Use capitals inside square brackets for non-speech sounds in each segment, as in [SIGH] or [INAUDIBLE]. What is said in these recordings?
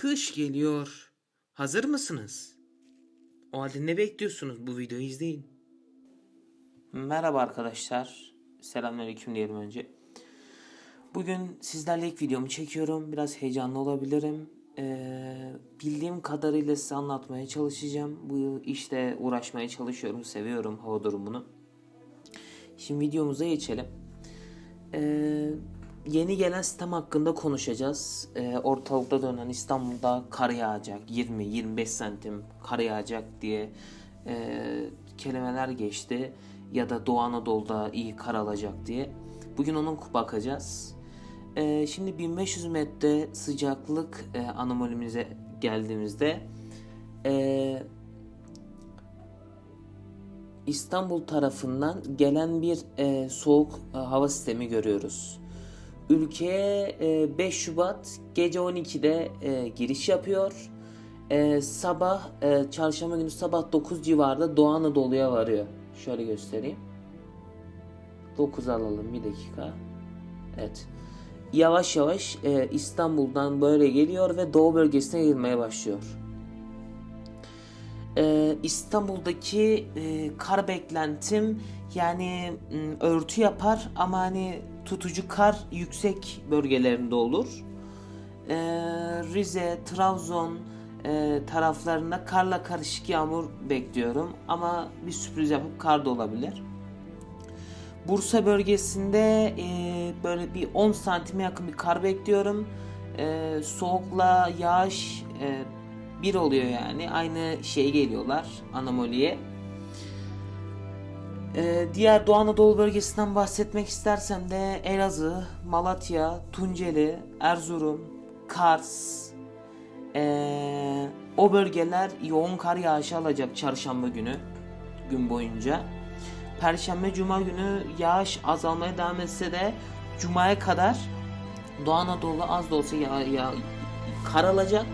Kış geliyor. Hazır mısınız? O halde ne bekliyorsunuz? Bu videoyu izleyin. Merhaba arkadaşlar. Selamünaleyküm diyelim önce. Bugün sizlerle ilk videomu çekiyorum. Biraz heyecanlı olabilirim. Ee, bildiğim kadarıyla size anlatmaya çalışacağım. Bu işte uğraşmaya çalışıyorum. Seviyorum hava durumunu. Şimdi videomuza geçelim. Ee, yeni gelen sistem hakkında konuşacağız. Ee, ortalıkta dönen İstanbul'da kar yağacak 20-25 santim kar yağacak diye e, kelimeler geçti. Ya da Doğu Anadolu'da iyi kar alacak diye. Bugün onun bakacağız. Ee, şimdi 1500 metre sıcaklık e, anomalimize geldiğimizde e, İstanbul tarafından gelen bir e, soğuk e, hava sistemi görüyoruz. Ülkeye e, 5 Şubat gece 12'de e, giriş yapıyor. E, sabah e, çarşamba günü sabah 9 civarında Doğu Anadolu'ya varıyor. Şöyle göstereyim. 9 alalım bir dakika. Evet. Yavaş yavaş e, İstanbul'dan böyle geliyor ve Doğu bölgesine girmeye başlıyor. Ee, İstanbul'daki e, kar beklentim yani örtü yapar ama hani tutucu kar yüksek bölgelerinde olur. Ee, Rize, Trabzon e, taraflarında karla karışık yağmur bekliyorum ama bir sürpriz yapıp kar da olabilir. Bursa bölgesinde e, böyle bir 10 santime yakın bir kar bekliyorum. E, soğukla yağış bir oluyor yani. Aynı şeye geliyorlar anomaliye. Ee, diğer Doğu Anadolu bölgesinden bahsetmek istersem de Elazığ, Malatya, Tunceli, Erzurum, Kars, ee, o bölgeler yoğun kar yağışı alacak çarşamba günü gün boyunca. Perşembe, Cuma günü yağış azalmaya devam etse de Cuma'ya kadar Doğu Anadolu az da olsa ya, ya, kar alacak.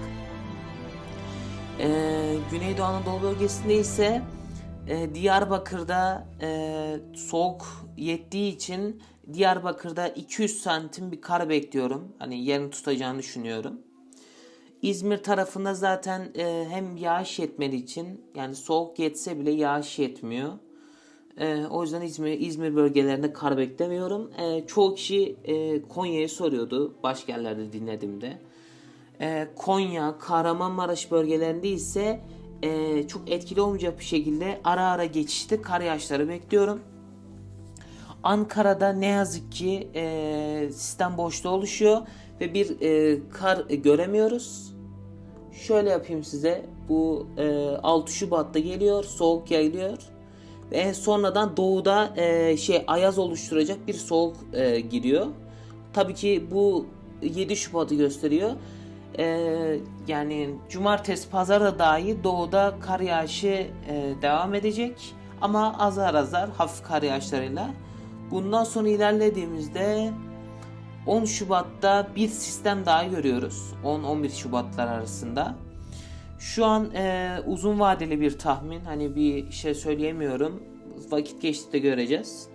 Ee, Güneydoğu Anadolu bölgesinde ise e, Diyarbakır'da e, soğuk yettiği için Diyarbakır'da 200 santim bir kar bekliyorum. Hani yerini tutacağını düşünüyorum. İzmir tarafında zaten e, hem yağış yetmediği için yani soğuk yetse bile yağış yetmiyor. E, o yüzden İzmir, İzmir bölgelerinde kar beklemiyorum. E, çoğu kişi e, Konya'yı soruyordu başka yerlerde dinlediğimde. E, Konya, Kahramanmaraş bölgelerinde ise e, çok etkili olmayacak bir şekilde ara ara geçişte kar yağışları bekliyorum. Ankara'da ne yazık ki e, sistem boşluğu oluşuyor ve bir e, kar göremiyoruz. Şöyle yapayım size. Bu e, 6 Şubat'ta geliyor, soğuk yayılıyor ve sonradan doğuda şey ayaz oluşturacak bir soğuk giriyor. Tabii ki bu 7 Şubat'ı gösteriyor. Ee, yani cumartesi pazara dahi doğuda kar yağışı e, devam edecek ama azar azar hafif kar yağışlarıyla. Bundan sonra ilerlediğimizde 10 Şubat'ta bir sistem daha görüyoruz. 10-11 Şubatlar arasında. Şu an e, uzun vadeli bir tahmin. Hani bir şey söyleyemiyorum. Vakit geçti göreceğiz.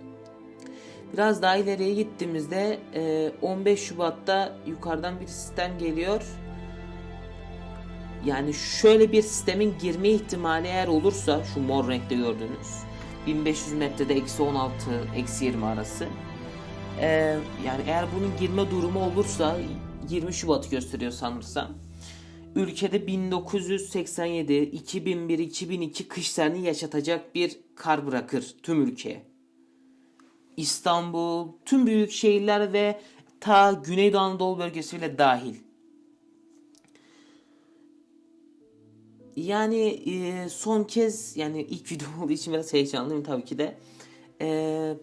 Biraz daha ileriye gittiğimizde e, 15 Şubat'ta yukarıdan bir sistem geliyor. Yani şöyle bir sistemin girme ihtimali eğer olursa şu mor renkte gördüğünüz 1500 metrede eksi 16 eksi 20 arası. E, yani eğer bunun girme durumu olursa 20 Şubat'ı gösteriyor sanırsam. Ülkede 1987, 2001, 2002 kışlarını yaşatacak bir kar bırakır tüm ülkeye. İstanbul, tüm büyük şehirler ve ta Güneydoğu Anadolu bölgesi bile dahil. Yani e, son kez yani ilk [LAUGHS] video olduğu için biraz heyecanlıyım tabii ki de. E,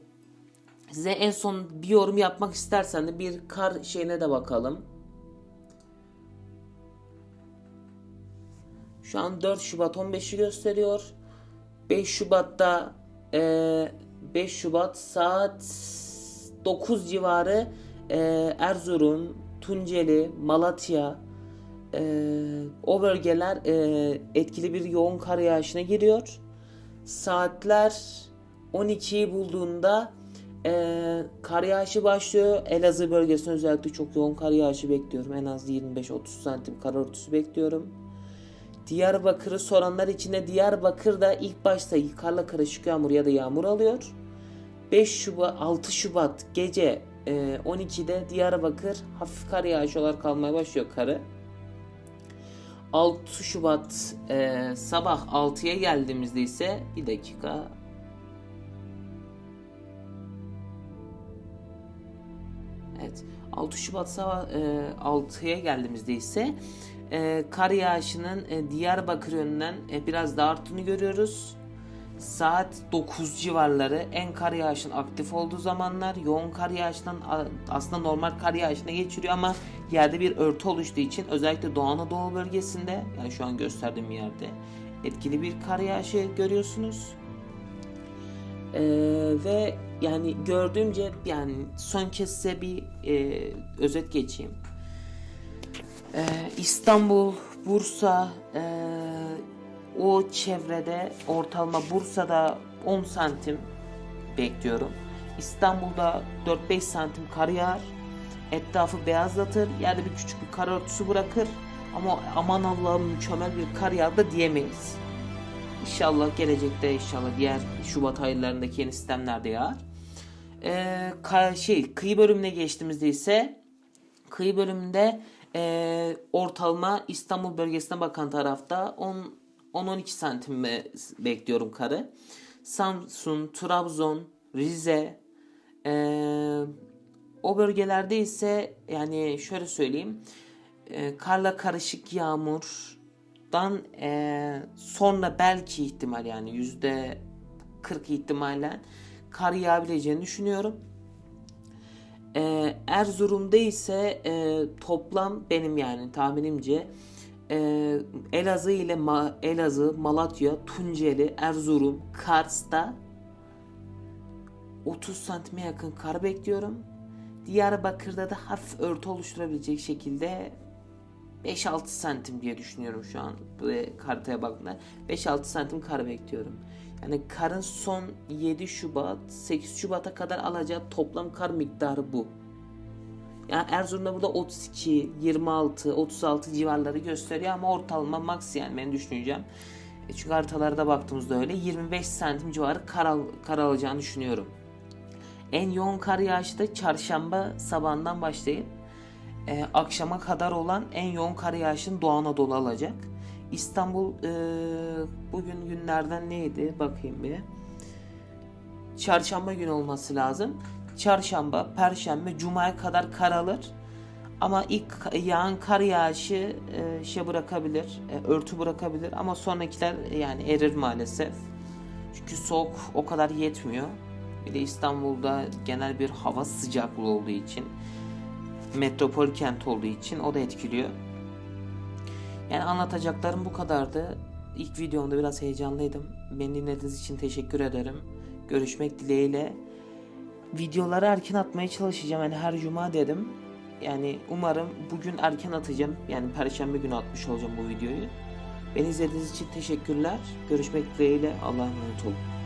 size en son bir yorum yapmak istersen de bir kar şeyine de bakalım. Şu an 4 Şubat 15'i gösteriyor. 5 Şubat'ta e, 5 Şubat saat 9 civarı e, Erzurum, Tunceli, Malatya e, o bölgeler e, etkili bir yoğun kar yağışına giriyor. Saatler 12'yi bulduğunda Ee, kar yağışı başlıyor. Elazığ bölgesinde özellikle çok yoğun kar yağışı bekliyorum. En az 25-30 santim kar örtüsü bekliyorum. Diyarbakır'ı soranlar için de Diyarbakır'da ilk başta karla karışık yağmur ya da yağmur alıyor. 5 Şubat 6 Şubat gece e, 12'de Diyarbakır hafif kar yağışı olarak kalmaya başlıyor karı. 6 Şubat e, sabah 6'ya geldiğimizde ise bir dakika Evet 6 Şubat sabah e, 6'ya geldiğimizde ise e, kar yağışının e, Diyarbakır yönünden e, biraz daha arttığını görüyoruz. Saat 9 civarları en kar yağışının aktif olduğu zamanlar yoğun kar yağışından aslında normal kar yağışına geçiriyor ama yerde bir örtü oluştuğu için özellikle Doğu Anadolu bölgesinde yani şu an gösterdiğim yerde etkili bir kar yağışı görüyorsunuz. Ee, ve yani gördüğümce yani son kez size bir e, özet geçeyim. Ee, İstanbul, Bursa, e, o çevrede ortalama Bursa'da 10 santim bekliyorum. İstanbul'da 4-5 santim kar yağar. Etrafı beyazlatır. Yerde bir küçük bir kar örtüsü bırakır. Ama aman Allah'ım mükemmel bir kar yağdı diyemeyiz. İnşallah gelecekte inşallah diğer Şubat aylarındaki yeni sistemlerde yağar. Ee, ka- şey kıyı bölümüne geçtiğimizde ise kıyı bölümünde e, ortalama İstanbul bölgesine bakan tarafta 10 10-12 santim be- bekliyorum karı. Samsun, Trabzon, Rize e, o bölgelerde ise yani şöyle söyleyeyim e, karla karışık yağmurdan e, sonra belki ihtimal yani yüzde 40 ihtimalle kar yağabileceğini düşünüyorum. Ee, Erzurum'da ise e, toplam benim yani tahminimce e, Elazığ ile Ma- Elazığ, Malatya, Tunceli, Erzurum, Kars'ta 30 santime yakın kar bekliyorum. Diyarbakır'da da hafif örtü oluşturabilecek şekilde 5-6 santim diye düşünüyorum şu an bu haritaya baktığımda. 5-6 santim kar bekliyorum. Yani karın son 7 Şubat, 8 Şubat'a kadar alacağı toplam kar miktarı bu. Yani Erzurum'da burada 32, 26, 36 civarları gösteriyor ama ortalama max yani ben düşüneceğim. E çünkü haritalarda baktığımızda öyle 25 santim civarı kar, kar alacağını düşünüyorum. En yoğun kar yağışı da çarşamba sabahından başlayıp e, akşama kadar olan en yoğun kar yağışını Doğu Anadolu alacak. İstanbul e, bugün günlerden neydi bakayım bir. Çarşamba günü olması lazım. Çarşamba, Perşembe, Cuma'ya kadar kar alır. Ama ilk yağan kar yağışı e, şey bırakabilir, e, örtü bırakabilir ama sonrakiler e, yani erir maalesef. Çünkü soğuk o kadar yetmiyor. Bir de İstanbul'da genel bir hava sıcaklığı olduğu için, metropol kent olduğu için o da etkiliyor. Yani anlatacaklarım bu kadardı. İlk videomda biraz heyecanlıydım. Beni dinlediğiniz için teşekkür ederim. Görüşmek dileğiyle. Videoları erken atmaya çalışacağım. Yani her cuma dedim. Yani umarım bugün erken atacağım. Yani perşembe günü atmış olacağım bu videoyu. Beni izlediğiniz için teşekkürler. Görüşmek dileğiyle. Allah'a emanet olun.